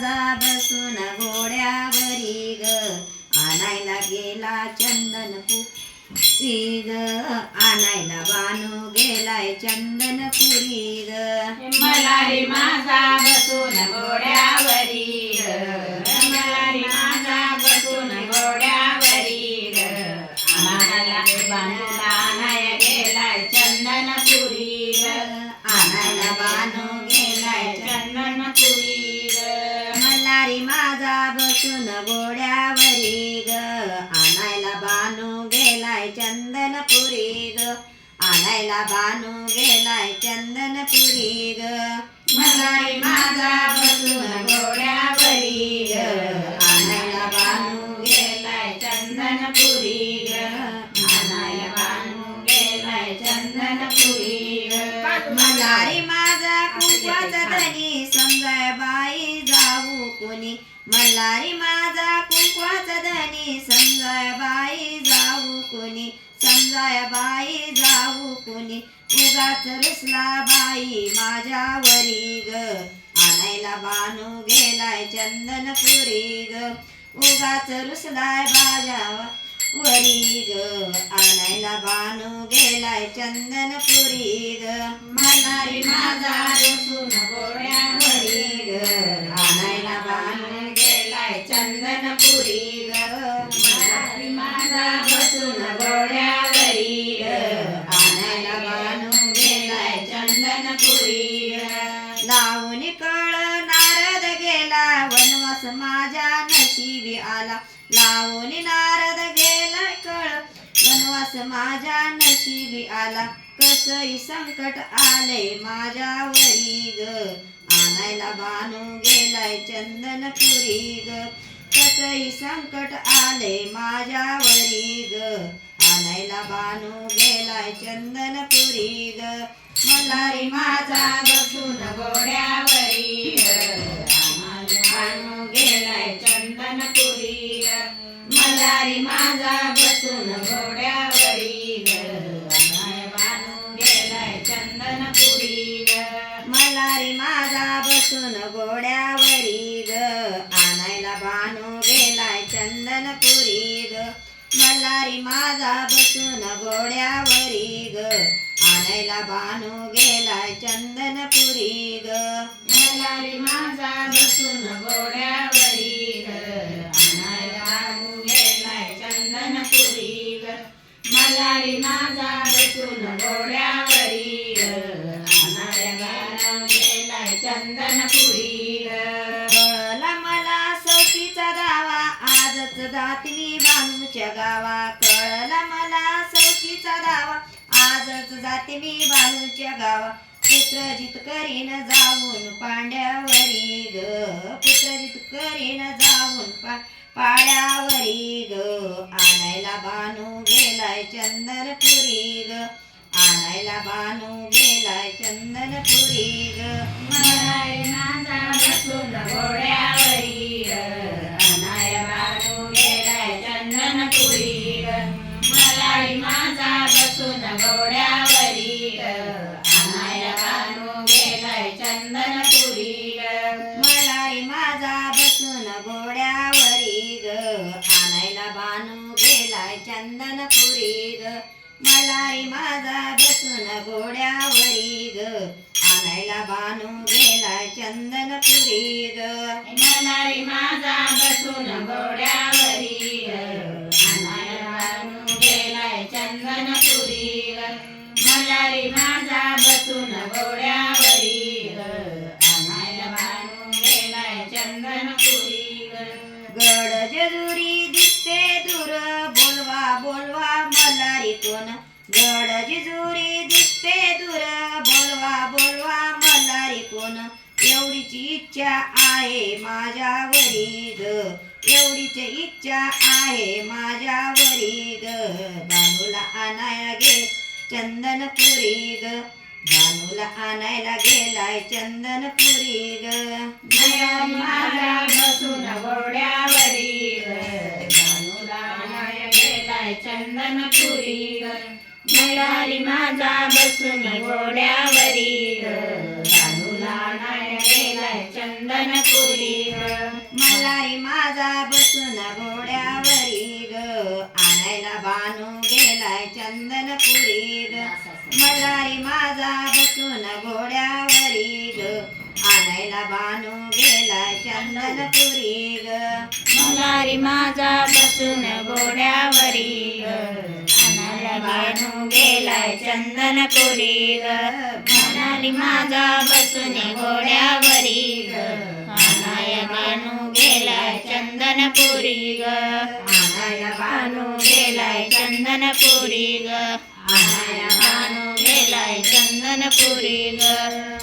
माझा बसून घोड्यावरी ग. आणायला गेला चंदन पुरी ग आणायला बानू गेलाय चंदन पुरी ग मलारी माझा बसून घोड्यावरी ग. मलारी माझा बसून घोड्यावरी ग. आम्हाला बांधून आणाय गेलाय चंदनपुरी ग. आणायला बानू गेलाय चंदनपुरी बसून घोड्यावरी ग. आणायला बानू गेलाय चंदनपुरी ग. आणायला बानू गेलाय चंदनपुरी ग. मलारी माझा बसून गोड्यावरी ग. आणायला बानू गेलाय चंदनपुरी ग. आणायला बानू गेलाय चंदनपुरी ग. मल्हारी माझा खूपच धनी समजाय बा कोणी मल्हारी माझा कुंकवाचा धनी समजाय बाई जाऊ कोणी समजाय बाई जाऊ कोणी उगाच रुसला बाई माझ्यावरी ग आणायला बानू गेलाय चंदनपुरी ग उगाच रुसलाय बाजावरी ग आणायला बानू गेलाय चंदनपुरी ग. मलारी माझा रुसून घोड्यावरी नशिबी आला. लावून नारद गेला कळ. वनवास माझ्या नशिबी आला. कसही संकट आले माझ्यावरी ग. आणायला बानू गेलाय चंदनपुरी ग. कसही संकट आले माझ्यावरी ग. आणायला बानू गेलाय चंदनपुरी ग. मल्हारी माझा बसून घोड्यावरी ग. आम्हाला गेलाय चंदनपुरी ग मलारी माझा बसून घोड्यावरील ग आम्हाला गेलाय चंदनपुरी ग मल्हारी माझा बसून घोड्यावरी ग आणायला बानू गेलाय चंदनपुरी ग मल्हारी माझा बसून घोड्यावरी ग आणायला बानू गेलाय चंदनपुरी ग मलारी माझा बसून घोड्यावरी ग आणायला बाणू गेलाय चंदनपुरी ग मलारी माझा बसून घोड्यावरी ग आणायला बाणू गेलाय चंदनपुरी कळला मला सौतीचा दावा आजच जाती बांधूच्या गावा. कळला मला सौतीचा दावा आजच जाते मी बांधूच्या गावा. पुत्रजित करीन जाऊन पांड्यावरी ग. पुत्रजित करीन जाऊन पा पाड्यावरी ग. आणायला बानू गेलाय चंदनपुरी ग. आणायला बानू गेलाय चंदनपुरी ग. माझा बसून घोड्यावरी ग. आणायला बानू गेलाय चंदनपुरी ग. मलारी माझा बसून गोड्यावरी ग आणायला बाणू गेलाय चंदनपुरी ग माझा बसून घोड्यावरी ग आणायला बानू गेलाय चंदनपुरी ग मलारी माझा बसून घोड्यावरी ग आणायला बानू गेलाय चंदनपुरी ग मलारी माझा बसून गोड्या मलारी माझा बसून घोड्यावरी ग. आणायला बाणू गेलाय चंदनपुरी ग. गड जेजुरी दिसते दूर. बोलवा बोलवा मलारी कोण गड जेजुरी दिसते दूर. बोलवा बोलवा मलारी कोण एवढीची इच्छा आहे माझ्यावरी ग. एवढीच इच्छा आहे माझ्यावरी ग. बांधूला आणाया गे चंदनपुरी ग बानूला आणायला गेलाय चंदनपुरी ग मलारी माझा बसून घोड्यावरी ग बाणूला आणाया गेलाय चंदनपुरी ग मलारी माझा बसून घोड्यावरी आणाया गेलाय चंदनपुरी ग मल्हारी माझा बसून घोड्यावरी चंदन चंदनपुरी ग माझा बसून घोड्यावरी ग आणायला बानू गेलाय चंदनपुरी ग मलारी माझा बसून घोड्यावरी ग आणायला बानू गेलाय चंदनपुरी ग मनाली माझा बसून घोड्यावरी ग आणाया बानू गेलाय चंदनपुरी ग आणाया बानू गेलाय चंदनपुरी ग आणाया